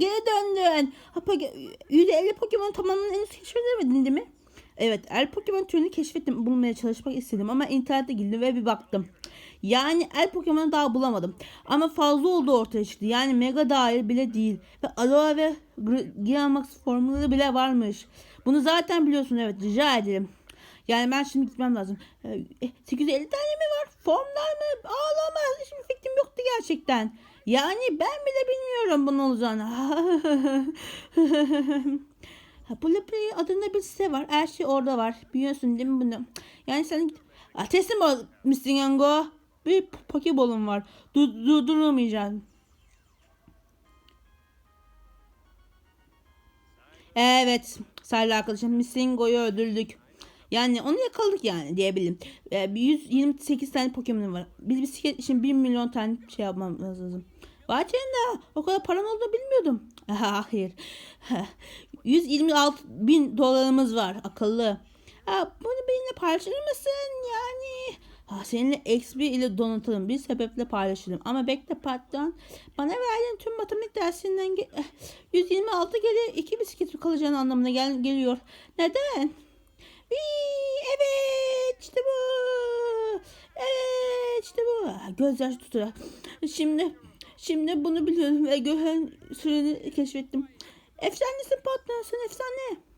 geri döndün. Poke- 150 Pokemon tamamını henüz keşfedemedin değil mi? Evet, el Pokemon türünü keşfettim, bulmaya çalışmak istedim ama internete girdim ve bir baktım. Yani el Pokemon'u daha bulamadım. Ama fazla olduğu ortaya çıktı. Yani Mega dahil bile değil. Ve Alola ve Gigamax formülleri bile varmış. Bunu zaten biliyorsun evet rica ederim. Yani ben şimdi gitmem lazım. Ee, 850 tane mi var? Formlar mı? Ağlamaz. Hiçbir fikrim yoktu gerçekten. Yani ben bile bilmiyorum bunun olacağını. Ha, bu Play adında bir site var. Her şey orada var. Biliyorsun değil mi bunu? Yani sen teslim ol Mr. Yango. Bir p- Pokeball'um var. Du durduramayacağım. Evet. Sarı arkadaşım Missingo'yu öldürdük. Yani onu yakaladık yani diyebilirim. Ee, bir 128 tane Pokemon var. Biz bisiklet için 1 milyon tane şey yapmamız lazım. Bahçenin o kadar paran olduğunu bilmiyordum. Hayır. 126 bin dolarımız var akıllı. Ha, bunu benimle paylaşır mısın? Yani ha, seninle XP ile donatalım. Bir sebeple paylaşırım. Ama bekle patron. Bana verdiğin tüm matematik dersinden ge- eh, 126 geri iki bisiklet kalacağını anlamına gel geliyor. Neden? Vii, evet işte bu. Evet işte bu. Ha, Gözyaşı tutuyor. Şimdi şimdi bunu biliyorum ve gören süreni keşfettim. Efsanesin patron sen efsane.